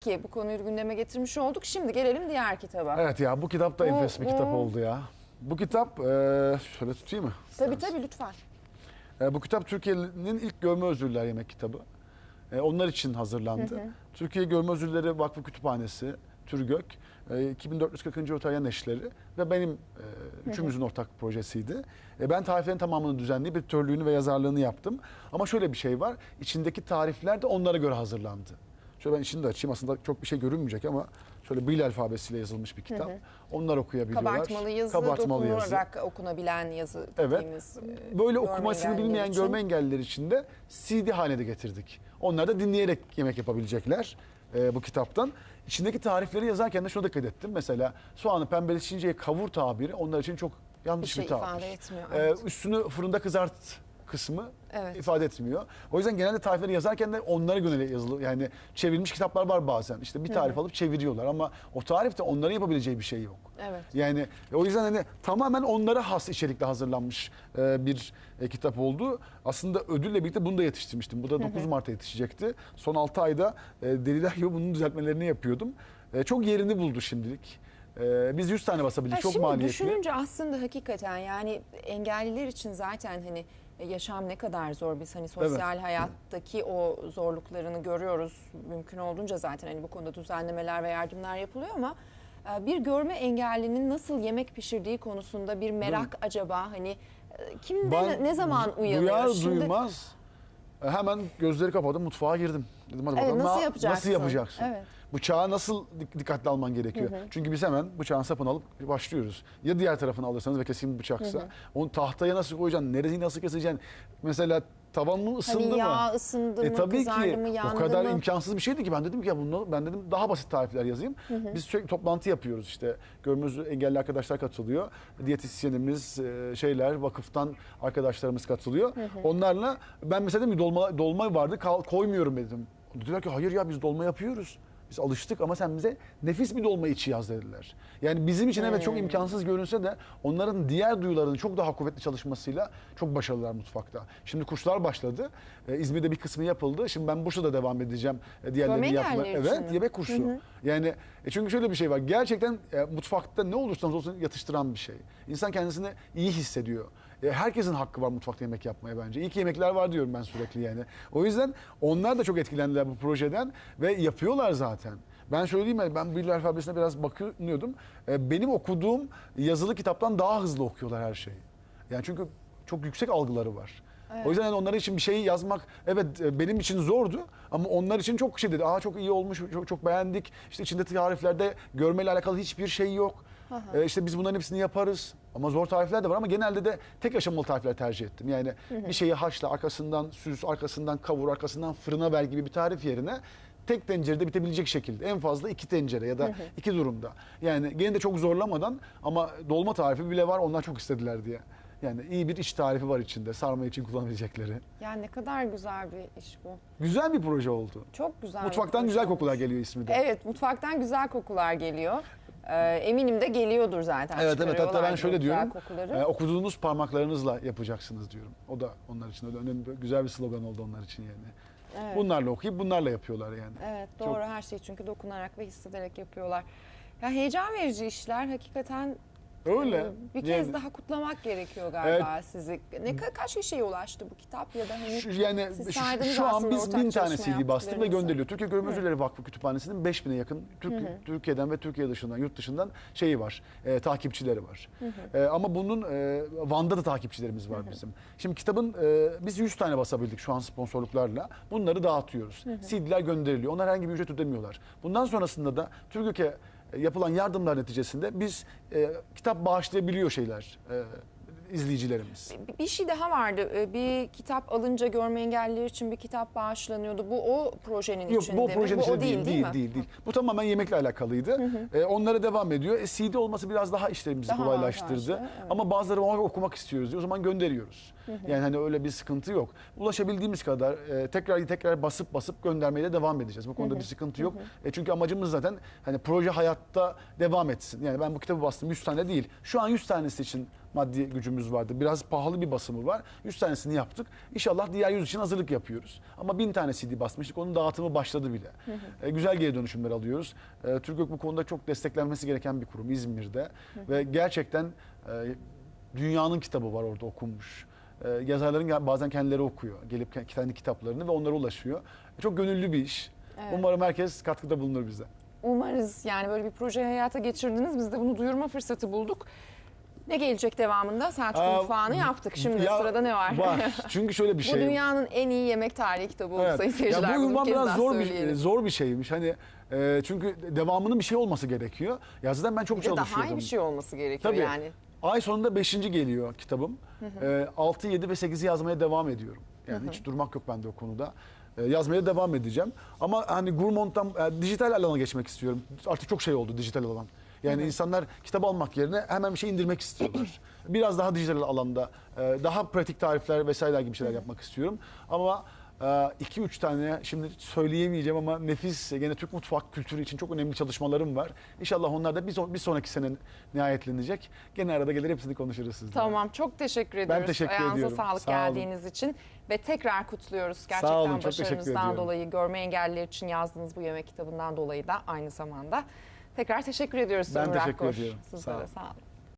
Ki bu konuyu gündeme getirmiş olduk. Şimdi gelelim diğer kitaba. Evet ya bu kitap da Bu- enfes bir kitap oldu ya. Bu kitap e, şöyle tutayım mı? Tabii tabii lütfen. E, bu kitap Türkiye'nin ilk görme özürler yemek kitabı. E, onlar için hazırlandı. Türkiye Görme Özürleri Vakfı Kütüphanesi, TÜRGÖK, e, 2440. Otelyan Eşleri ve benim e, üçümüzün ortak projesiydi. E, ben tariflerin tamamını düzenleyip editörlüğünü ve yazarlığını yaptım. Ama şöyle bir şey var, içindeki tarifler de onlara göre hazırlandı. Şöyle ben içini de açayım. Aslında çok bir şey görünmüyoracak ama şöyle Braille alfabesiyle yazılmış bir kitap. Onlar okuyabiliyorlar. Kabartmalı yazı, Kabartmalı yazı. dokunarak okunabilen yazı Evet. dediğimiz. e, Böyle okumasını bilmeyen için. görme engelliler için de CD haline getirdik. Onlar da dinleyerek yemek yapabilecekler e, bu kitaptan. İçindeki tarifleri yazarken de şuna dikkat ettim. Mesela soğanı pembeleşinceye kavur tabiri onlar için çok bir yanlış bir, şey tabir. ifade etmiyor. E, evet. üstünü fırında kızart kısmı Evet. ifade etmiyor. O yüzden genelde tarifleri yazarken de onlara göre yazılı yani çevrilmiş kitaplar var bazen. İşte bir tarif alıp çeviriyorlar ama o tarifte onların yapabileceği bir şey yok. Evet. Yani o yüzden hani tamamen onlara has içerikle hazırlanmış e, bir e, kitap oldu. Aslında ödülle birlikte bunu da yetiştirmiştim. Bu da 9 Mart'ta yetişecekti. Son 6 ayda e, deliler gibi bunun düzeltmelerini yapıyordum. E, çok yerini buldu şimdilik. E, biz 100 tane basabildik. Ha, çok şimdi maliyetli. düşününce aslında hakikaten yani engelliler için zaten hani yaşam ne kadar zor biz hani sosyal hayattaki o zorluklarını görüyoruz mümkün olduğunca zaten hani bu konuda düzenlemeler ve yardımlar yapılıyor ama e, bir görme engellinin nasıl yemek pişirdiği konusunda bir merak acaba hani e, kimde Ben ne zaman uyanıyor? Duyar Şimdi- duymaz e, hemen gözleri kapadım mutfağa girdim. Dedim hadi Evet, bakalım nasıl na- yapacaksın? Nasıl yapacaksın? Evet. Bıçağı nasıl dik- dikkatli alman gerekiyor? Çünkü biz hemen bıçağın sapını alıp başlıyoruz. Ya diğer tarafını alırsanız ve kesin bir bıçaksa onu tahtaya nasıl koyacaksın? Nereyi nasıl keseceksin? Mesela tavan mı ısındı mı? yağ ısındı E mı, tabii kızardı ki mı, yandı o kadar mı? imkansız bir şeydi ki ben dedim ki ya bunu ben dedim daha basit tarifler yazayım. Biz sürekli toplantı yapıyoruz işte görmez engelli arkadaşlar katılıyor. Diyetisyenimiz e, şeyler vakıftan arkadaşlarımız katılıyor. Onlarla ben mesela dedim ki dolma dolma vardı kal- koymuyorum dedim. Dediler ki hayır ya biz dolma yapıyoruz. Biz alıştık ama sen bize nefis bir dolma içi yaz dediler. Yani bizim için evet çok imkansız görünse de onların diğer duyularının çok daha kuvvetli çalışmasıyla çok başarılılar mutfakta. Şimdi kuşlar başladı. Ee, İzmir'de bir kısmı yapıldı. Şimdi ben Bursa'da devam edeceğim e, diğerlerini için Evet, mi? yemek kursu. Yani e, çünkü şöyle bir şey var. Gerçekten e, mutfakta ne olursanız olsun yatıştıran bir şey. İnsan kendisini iyi hissediyor. E, herkesin hakkı var mutfakta yemek yapmaya bence. İyi ki yemekler var diyorum ben sürekli yani. O yüzden onlar da çok etkilendiler bu projeden ve yapıyorlar zaten. Ben şöyle diyeyim? Ben Braille alfabesine biraz bakıyordum. E, benim okuduğum yazılı kitaptan daha hızlı okuyorlar her şeyi. Yani çünkü çok yüksek algıları var. O yüzden yani onlar için bir şeyi yazmak evet e, benim için zordu ama onlar için çok şey dedi. Aa çok iyi olmuş, çok, çok beğendik. İşte içinde tariflerde görmeyle alakalı hiçbir şey yok. Ee, işte biz bunların hepsini yaparız. Ama zor tarifler de var ama genelde de tek aşamalı tarifler tercih ettim. Yani bir şeyi haşla, arkasından süz, arkasından kavur, arkasından fırına ver gibi bir tarif yerine tek tencerede bitebilecek şekilde en fazla iki tencere ya da iki durumda. Yani gene de çok zorlamadan ama dolma tarifi bile var onlar çok istediler diye. Yani iyi bir iç tarifi var içinde sarma için kullanabilecekleri. Yani ne kadar güzel bir iş bu. Güzel bir proje oldu. Çok güzel. Mutfaktan güzel olmuş. kokular geliyor ismi de. Evet mutfaktan güzel kokular geliyor. Ee, eminim de geliyordur zaten. Evet evet hatta ben şöyle diyorum. Kokuları. e, okuduğunuz parmaklarınızla yapacaksınız diyorum. O da onlar için öyle önemli güzel bir slogan oldu onlar için yani. Evet. Bunlarla okuyup bunlarla yapıyorlar yani. Evet doğru Çok- her şeyi çünkü dokunarak ve hissederek yapıyorlar. Ya heyecan verici işler hakikaten Öyle. e, bir kez Yani- daha kutlamak gerekiyor galiba sizi. Ne ka- kaç kişiye ulaştı bu kitap ya da hani Şu, yani siz şu, şu an biz bin tane CD bastık ve gönderiliyor. Türkiye Görme Özürleri Vakfı Kütüphanesi'nin 5000'e yakın Türk, Türkiye'den ve Türkiye dışından, yurt dışından şeyi var, e, takipçileri var. E, ama bunun e, Van'da da takipçilerimiz var bizim. Şimdi kitabın e, biz 100 tane basabildik şu an sponsorluklarla. Bunları dağıtıyoruz. CD'ler gönderiliyor. Onlar herhangi bir ücret ödemiyorlar. Bundan sonrasında da Türkiye yapılan yardımlar neticesinde biz e, kitap bağışlayabiliyor şeyler. E, izleyicilerimiz. Bir- şey daha vardı. Ee, Bir kitap alınca görme engelliler için bir kitap bağışlanıyordu. Bu o projenin Yok içinde bu mi? projenin bu içinde o değil, değil, mi? değil, değil. Bu tamamen yemekle alakalıydı. Ee, onlara devam ediyor. E, CD olması biraz daha işlerimizi Daha kolaylaştırdı. evet. Ama bazıları "Vay, okumak istiyoruz diyor. O zaman gönderiyoruz. Yani hani öyle bir sıkıntı yok. Ulaşabildiğimiz kadar e, tekrar tekrar basıp basıp göndermeye de devam edeceğiz. Bu konuda bir sıkıntı yok. E, çünkü amacımız zaten hani proje hayatta devam etsin. Yani ben bu kitabı bastım 100 tane değil. Şu an 100 tanesi için maddi gücümüz vardı. Biraz pahalı bir basımı var. 100 tanesini yaptık. İnşallah diğer 100 için hazırlık yapıyoruz. Ama 1000 tane CD basmıştık. Onun dağıtımı başladı bile. E, güzel geri dönüşümler alıyoruz. E, Türkök bu konuda çok desteklenmesi gereken bir kurum İzmir'de. Ve gerçekten e, dünyanın kitabı var orada okunmuş. E, yazarların bazen kendileri okuyor. Gelip ke- kendi kitaplarını ve onlara ulaşıyor. E, çok gönüllü bir iş. Evet. Umarım herkes katkıda bulunur bize. Umarız yani böyle bir projeyi hayata geçirdiniz. Biz de bunu duyurma fırsatı bulduk. Ne gelecek devamında? Selçuk Aa, mutfağını yaptık. Şimdi Ya, sırada ne var? Var. Çünkü şöyle bir Bu şey. dünyanın en iyi yemek tarihi kitabı Evet. sayın seyirciler. Ya bu ünvan biraz zor bir söyleyelim. zor bir şeymiş. Hani e, çünkü devamının bir şey olması gerekiyor. Ya zaten ben çok Bir de daha çalışıyordum. iyi bir şey olması gerekiyor Tabii. yani. Ay sonunda 5. geliyor kitabım. E, 6, 7 ve 8'i yazmaya devam ediyorum. Yani hiç durmak yok bende o konuda. E, yazmaya devam edeceğim. Ama hani Gourmand'dan e, dijital alana geçmek istiyorum. Artık çok şey oldu dijital alan. Yani insanlar kitap almak yerine hemen bir şey indirmek istiyorlar. Biraz daha dijital alanda, e, daha pratik tarifler vesaire gibi şeyler yapmak istiyorum. Ama 2-3 tane şimdi söyleyemeyeceğim ama nefis gene Türk mutfak kültürü için çok önemli çalışmalarım var. İnşallah onlar da bir, son- bir sonraki sene nihayetlenecek. Gene arada gelir hepsini konuşuruz sizle. Tamam çok teşekkür ediyoruz. teşekkür Ayağınıza ediyorum. sağlık Sağ olun. geldiğiniz için ve tekrar kutluyoruz. Gerçekten Sağ olun, çok teşekkür başarınızdan ediyorum. dolayı, görme engelliler için yazdığınız bu yemek kitabından dolayı da aynı zamanda. Tekrar teşekkür ediyoruz Ben Ömür teşekkür ediyorum. Sizlere Sağ olun. sağ olun.